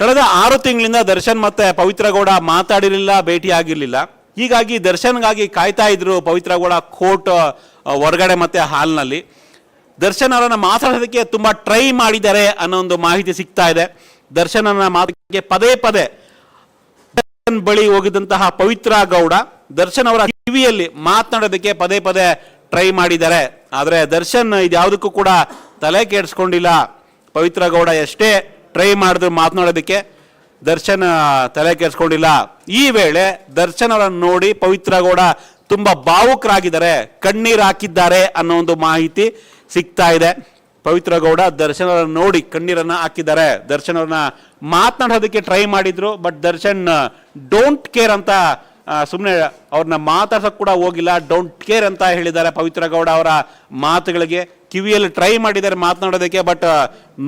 ಕಳೆದ ಆರು ತಿಂಗಳಿಂದ ದರ್ಶನ್ ಮತ್ತೆ ಪವಿತ್ರ ಗೌಡ ಮಾತಾಡಿರಲಿಲ್ಲ, ಭೇಟಿ ಆಗಿರಲಿಲ್ಲ. ಹೀಗಾಗಿ ದರ್ಶನ್ಗಾಗಿ ಕಾಯ್ತಾ ಇದ್ರು ಪವಿತ್ರ ಗೌಡ ಕೋರ್ಟ್ ಹೊರಗಡೆ ಮತ್ತೆ ಹಾಲ್ನಲ್ಲಿ. ದರ್ಶನ್ ಅವರನ್ನು ಮಾತಾಡೋದಕ್ಕೆ ತುಂಬಾ ಟ್ರೈ ಮಾಡಿದ್ದಾರೆ ಅನ್ನೋ ಒಂದು ಮಾಹಿತಿ ಸಿಗ್ತಾ ಇದೆ. ದರ್ಶನ್ ಅವರ ಮಾತಿಗೆ ಪದೇ ಪದೇ ದರ್ಶನ್ ಬಳಿ ಹೋಗಿದಂತಹ ಪವಿತ್ರ ಗೌಡ, ದರ್ಶನ್ ಅವರ ಕಿವಿಯಲ್ಲಿ ಮಾತನಾಡೋದಕ್ಕೆ ಪದೇ ಪದೇ ಟ್ರೈ ಮಾಡಿದ್ದಾರೆ. ಆದರೆ ದರ್ಶನ್ ಇದ್ಯಾವುದಕ್ಕೂ ಕೂಡ ತಲೆ ಕೆಡಿಸ್ಕೊಂಡಿಲ್ಲ ಪವಿತ್ರ ಗೌಡ ಎಷ್ಟೇ ಟ್ರೈ ಮಾಡಿದ್ರು ಮಾತನಾಡೋದಕ್ಕೆ ದರ್ಶನ್ ತಲೆ ಕೆಡಿಸ್ಕೊಂಡಿಲ್ಲ. ಈ ವೇಳೆ ದರ್ಶನ್ ನೋಡಿ ಪವಿತ್ರ ಗೌಡ ತುಂಬ ಭಾವುಕರಾಗಿದ್ದಾರೆ, ಕಣ್ಣೀರು ಹಾಕಿದ್ದಾರೆ ಅನ್ನೋ ಒಂದು ಮಾಹಿತಿ ಸಿಗ್ತಾ ಇದೆ. ಪವಿತ್ರ ಗೌಡ ದರ್ಶನ್ ನೋಡಿ ಕಣ್ಣೀರನ್ನು ಹಾಕಿದ್ದಾರೆ. ದರ್ಶನ್ ಅವ್ರನ್ನ ಮಾತನಾಡೋದಕ್ಕೆ ಟ್ರೈ ಮಾಡಿದ್ರು, ಬಟ್ ದರ್ಶನ್ ಡೋಂಟ್ ಕೇರ್ ಅಂತ ಸುಮ್ಮನೆ ಅವ್ರನ್ನ ಮಾತಾಡ್ಸಕ್ ಕೂಡ ಹೋಗಿಲ್ಲ. ಡೋಂಟ್ ಕೇರ್ ಅಂತ ಹೇಳಿದ್ದಾರೆ ಪವಿತ್ರ ಗೌಡ ಅವರ ಮಾತುಗಳಿಗೆ. ಕಿವಿಯಲ್ಲಿ ಟ್ರೈ ಮಾಡಿದ್ದಾರೆ ಮಾತನಾಡೋದಕ್ಕೆ, ಬಟ್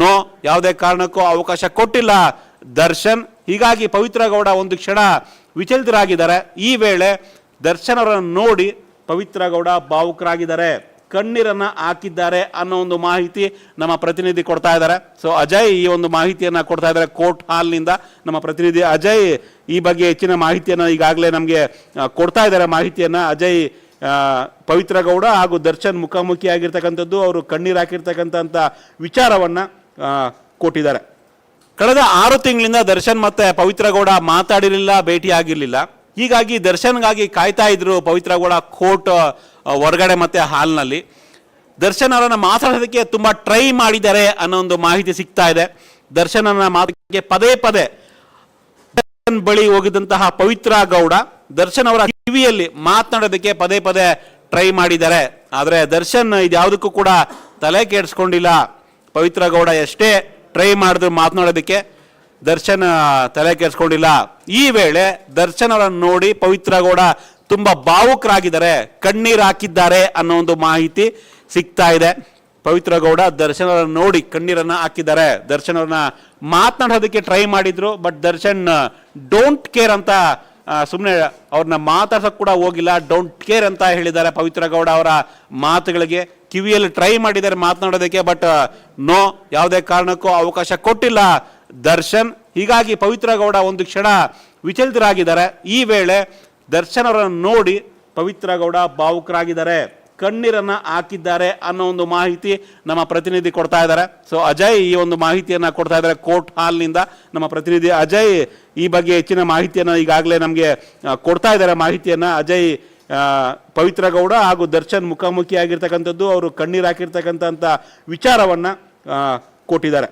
ನೋ, ಯಾವುದೇ ಕಾರಣಕ್ಕೂ ಅವಕಾಶ ಕೊಟ್ಟಿಲ್ಲ. ದರ್ಶನ್, ಹೀಗಾಗಿ ಪವಿತ್ರ ಗೌಡ ಒಂದು ಕ್ಷಣ ವಿಚಲಿತರಾಗಿದ್ದಾರೆ. ಈ ವೇಳೆ ದರ್ಶನ್ ಅವರನ್ನು ನೋಡಿ ಪವಿತ್ರ ಗೌಡ ಭಾವುಕರಾಗಿದ್ದಾರೆ. ಕಣ್ಣೀರನ್ನು ಹಾಕಿದ್ದಾರೆ ಅನ್ನೋ ಒಂದು ಮಾಹಿತಿ ನಮ್ಮ ಪ್ರತಿನಿಧಿ ಕೊಡ್ತಾ ಇದ್ದಾರೆ. ಸೊ ಅಜಯ್ ಈ ಒಂದು ಮಾಹಿತಿಯನ್ನು ಕೊಡ್ತಾ ಇದ್ದಾರೆ ಕೋರ್ಟ್ ಹಾಲ್ನಿಂದ. ನಮ್ಮ ಪ್ರತಿನಿಧಿ ಅಜಯ್ ಈ ಬಗ್ಗೆ ಹೆಚ್ಚಿನ ಮಾಹಿತಿಯನ್ನು ಈಗಾಗಲೇ ನಮಗೆ ಕೊಡ್ತಾ ಇದ್ದಾರೆ ಮಾಹಿತಿಯನ್ನು. ಅಜಯ್ ಪವಿತ್ರ ಗೌಡ ಹಾಗೂ ದರ್ಶನ್ ಮುಖಾಮುಖಿ ಆಗಿರ್ತಕ್ಕಂಥದ್ದು, ಅವರು ಕಣ್ಣೀರು ಹಾಕಿರ್ತಕ್ಕಂಥ ವಿಚಾರವನ್ನ ಕೊಟ್ಟಿದ್ದಾರೆ. ಕಳೆದ ಆರು ತಿಂಗಳಿಂದ ದರ್ಶನ್ ಮತ್ತೆ ಪವಿತ್ರಗೌಡ ಮಾತಾಡಿರಲಿಲ್ಲ, ಭೇಟಿ ಆಗಿರಲಿಲ್ಲ. ಹೀಗಾಗಿ ದರ್ಶನ್ಗಾಗಿ ಕಾಯ್ತಾ ಇದ್ರು ಪವಿತ್ರಗೌಡ ಕೋರ್ಟ್ ಹೊರಗಡೆ ಮತ್ತು ಹಾಲ್ನಲ್ಲಿ. ದರ್ಶನ್ ಅವರನ್ನು ಮಾತಾಡೋದಕ್ಕೆ ತುಂಬ ಟ್ರೈ ಮಾಡಿದ್ದಾರೆ ಅನ್ನೋ ಒಂದು ಮಾಹಿತಿ ಸಿಗ್ತಾ ಇದೆ. ದರ್ಶನ್ ಮಾತಿಗೆ ಪದೇ ಪದೇ ಬಳಿ ಹೋಗಿದಂತಹ ಪವಿತ್ರ ಗೌಡ, ದರ್ಶನ್ ಅವರ ಕಿವಿಯಲ್ಲಿ ಮಾತನಾಡೋದಕ್ಕೆ ಪದೇ ಪದೇ ಟ್ರೈ ಮಾಡಿದ್ದಾರೆ. ಆದರೆ ದರ್ಶನ್ ಇದ್ಯಾವುದಕ್ಕೂ ಕೂಡ ತಲೆ ಕೆಡಿಸ್ಕೊಂಡಿಲ್ಲ. ಪವಿತ್ರ ಗೌಡ ಎಷ್ಟೇ ಟ್ರೈ ಮಾಡಿದ್ರು ಮಾತನಾಡೋದಕ್ಕೆ ದರ್ಶನ್ ತಲೆ ಕೆಡಿಸ್ಕೊಂಡಿಲ್ಲ. ಈ ವೇಳೆ ದರ್ಶನ್ ಅವರನ್ನು ನೋಡಿ ಪವಿತ್ರ ಗೌಡ ತುಂಬ ಭಾವುಕರಾಗಿದ್ದಾರೆ. ಕಣ್ಣೀರು ಹಾಕಿದ್ದಾರೆ ಅನ್ನೋ ಒಂದು ಮಾಹಿತಿ ಸಿಗ್ತಾ ಇದೆ. ಪವಿತ್ರ ಗೌಡ ದರ್ಶನ್ ಅವರನ್ನು ನೋಡಿ ಕಣ್ಣೀರನ್ನು ಹಾಕಿದ್ದಾರೆ. ದರ್ಶನ್ ಅವ್ರನ್ನ ಮಾತನಾಡೋದಕ್ಕೆ ಟ್ರೈ ಮಾಡಿದ್ರು, ಬಟ್ ದರ್ಶನ್ ಡೋಂಟ್ ಕೇರ್ ಅಂತ ಸುಮ್ಮನೆ ಅವ್ರನ್ನ ಮಾತಾಡ್ಸೋಕೆ ಕೂಡ ಹೋಗಿಲ್ಲ. ಡೋಂಟ್ ಕೇರ್ ಅಂತ ಹೇಳಿದ್ದಾರೆ ಪವಿತ್ರ ಗೌಡ ಅವರ ಮಾತುಗಳಿಗೆ. ಕಿವಿಯಲ್ಲಿ ಟ್ರೈ ಮಾಡಿದ್ದಾರೆ ಮಾತನಾಡೋದಕ್ಕೆ ಬಟ್ ನೋ ಯಾವುದೇ ಕಾರಣಕ್ಕೂ ಅವಕಾಶ ಕೊಟ್ಟಿಲ್ಲ. ದರ್ಶನ್, ಹೀಗಾಗಿ ಪವಿತ್ರ ಗೌಡ ಒಂದು ಕ್ಷಣ ವಿಚಲಿತರಾಗಿದ್ದಾರೆ. ಈ ವೇಳೆ ದರ್ಶನ್ ಅವರನ್ನು ನೋಡಿ ಪವಿತ್ರ ಗೌಡ ಭಾವುಕರಾಗಿದ್ದಾರೆ. ಕಣ್ಣೀರನ್ನ ಹಾಕಿದ್ದಾರೆ ಅನ್ನೋ ಒಂದು ಮಾಹಿತಿ ನಮ್ಮ ಪ್ರತಿನಿಧಿ ಕೊಡ್ತಾ ಇದ್ದಾರೆ. ಸೊ ಅಜಯ್ ಈ ಒಂದು ಮಾಹಿತಿಯನ್ನ ಕೊಡ್ತಾ ಇದ್ದಾರೆ ಕೋರ್ಟ್ ಹಾಲ್ನಿಂದ. ನಮ್ಮ ಪ್ರತಿನಿಧಿ ಅಜಯ್ ಈ ಬಗ್ಗೆ ಹೆಚ್ಚಿನ ಮಾಹಿತಿಯನ್ನ ಈಗಾಗಲೇ ನಮಗೆ ಕೊಡ್ತಾ ಇದ್ದಾರೆ ಮಾಹಿತಿಯನ್ನ. ಅಜಯ್ ಪವಿತ್ರಗೌಡ ಪವಿತ್ರ ಗೌಡ ಹಾಗೂ ದರ್ಶನ್ ಮುಖಾಮುಖಿ ಆಗಿರ್ತಕ್ಕಂಥದ್ದು ಅವರು ಕಣ್ಣೀರು ಹಾಕಿರ್ತಕ್ಕಂಥ ವಿಚಾರವನ್ನ ಕೊಟ್ಟಿದ್ದಾರೆ.